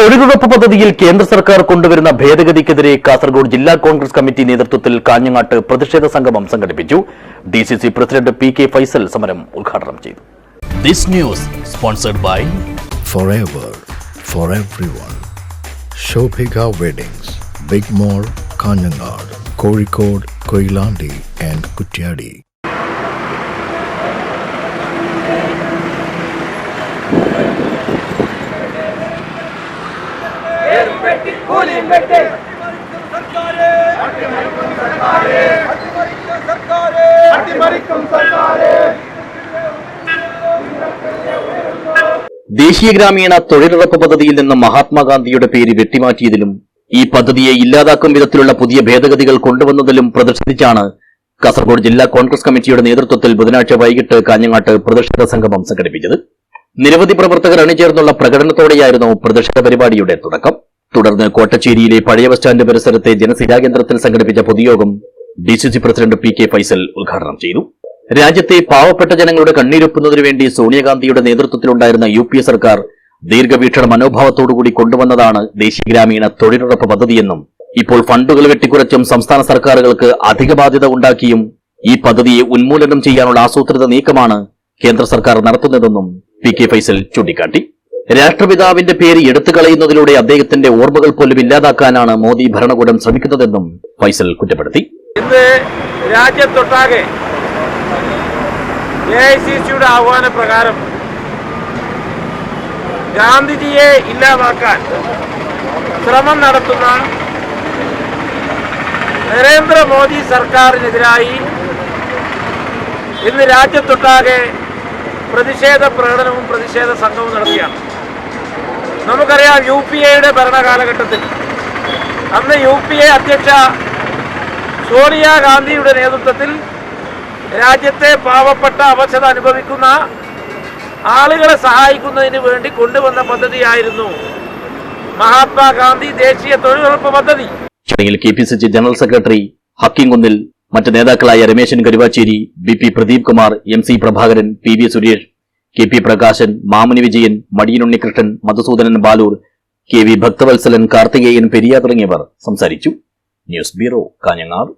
തൊഴിലുറപ്പ് പദ്ധതിയിൽ കേന്ദ്ര സർക്കാർ കൊണ്ടുവരുന്ന ഭേദഗതിക്കെതിരെ കാസർഗോഡ് ജില്ലാ കോൺഗ്രസ് കമ്മിറ്റി നേതൃത്വത്തിൽ കാഞ്ഞങ്ങാട്ട് പ്രതിഷേധ സംഗമം സംഘടിപ്പിച്ചു. D C C president P K Faisal സമരം ഉദ്ഘാടനം ചെയ്തു. This news sponsored by forever for everyone. Shobhika Weddings, Big and Kanyanad, ദേശീയ ഗ്രാമീണ തൊഴിലുറപ്പ് പദ്ധതിയിൽ നിന്ന് മഹാത്മാഗാന്ധിയുടെ പേര് വെട്ടിമാറ്റിയതിലും ഈ പദ്ധതിയെ ഇല്ലാതാക്കും വിധത്തിലുള്ള പുതിയ ഭേദഗതികൾ കൊണ്ടുവന്നതിലും പ്രതിഷേധിച്ചാണ് കാസർഗോഡ് ജില്ലാ കോൺഗ്രസ് കമ്മിറ്റിയുടെ നേതൃത്വത്തിൽ ബുധനാഴ്ച വൈകിട്ട് കാഞ്ഞങ്ങാട്ട് പ്രതിഷേധ സംഗമം സംഘടിപ്പിച്ചത്. നിരവധി പ്രവർത്തകർ അണിചേർന്നുള്ള പ്രകടനത്തോടെയായിരുന്നു പ്രതിഷേധ പരിപാടിയുടെ തുടക്കം. തുടർന്ന് കോട്ടച്ചേരിയിലെ പഴയ ബസ് സ്റ്റാൻഡ് പരിസരത്തെ ജനസിരാകേന്ദ്രത്തിൽ സംഘടിപ്പിച്ച പൊതുയോഗം D C C president P K Faisal ഉദ്ഘാടനം ചെയ്തു. രാജ്യത്തെ പാവപ്പെട്ട ജനങ്ങളുടെ കണ്ണീരൊപ്പുന്നതിനു വേണ്ടി സോണിയാഗാന്ധിയുടെ നേതൃത്വത്തിലുണ്ടായിരുന്ന യു പി എ സർക്കാർ ദീർഘവീക്ഷണ മനോഭാവത്തോടുകൂടി കൊണ്ടുവന്നതാണ് ദേശീയ ഗ്രാമീണ തൊഴിലുറപ്പ് പദ്ധതിയെന്നും ഇപ്പോൾ ഫണ്ടുകൾ വെട്ടിക്കുറച്ചും സംസ്ഥാന സർക്കാരുകൾക്ക് അധിക ബാധ്യത ഉണ്ടാക്കിയും ഈ പദ്ധതിയെ ഉന്മൂലനം ചെയ്യാനുള്ള ആസൂത്രിത നീക്കമാണ് കേന്ദ്ര സർക്കാർ നടത്തുന്നതെന്നും പി കെ ഫൈസൽ ചൂണ്ടിക്കാട്ടി. രാഷ്ട്രപിതാവിന്റെ പേര് എടുത്തു കളയുന്നതിലൂടെ അദ്ദേഹത്തിന്റെ ഓർമ്മകൾ പോലും ഇല്ലാതാക്കാനാണ് മോദി ഭരണകൂടം ശ്രമിക്കുന്നതെന്നും ഫൈസൽ കുറ്റപ്പെടുത്തി. ഇന്ന് രാജ്യത്തൊട്ടാകെ എ ഐ സി സിയുടെ ആഹ്വാന പ്രകാരം ഗാന്ധിജിയെ ഇല്ലാതാക്കാൻ ശ്രമം നടത്തുന്ന നരേന്ദ്രമോദി സർക്കാരിനെതിരായി ഇന്ന് രാജ്യത്തൊട്ടാകെ പ്രതിഷേധ പ്രകടനവും പ്രതിഷേധ സംഘവും നടത്തിയാണ് നമുക്കറിയാം യു പി എയുടെ ഭരണകാലഘട്ടത്തിൽ. അന്ന് യു പി എ അധ്യക്ഷ സോണിയാഗാന്ധിയുടെ നേതൃത്വത്തിൽ രാജ്യത്തെ പാവപ്പെട്ട അവശത അനുഭവിക്കുന്ന ആളുകളെ സഹായിക്കുന്നതിന് വേണ്ടി കൊണ്ടുവന്ന പദ്ധതിയായിരുന്നു മഹാത്മാഗാന്ധി ദേശീയ തൊഴിലുറപ്പ് പദ്ധതി. ചടങ്ങിൽ K P C C general secretary Hakimkunnil മറ്റ് നേതാക്കളായ Rameshan Karuvacheri B P Pradeep Kumar M C Prabhakaran P V Suresh K P Prakashan Mamuni Vijayan Madiyanunnikrishnan Madhusoodanan Baloor K V Bhakthavatsalan Karthikeyan Periya തുടങ്ങിയവർ സംസാരിച്ചു. News bureau Kanhangad.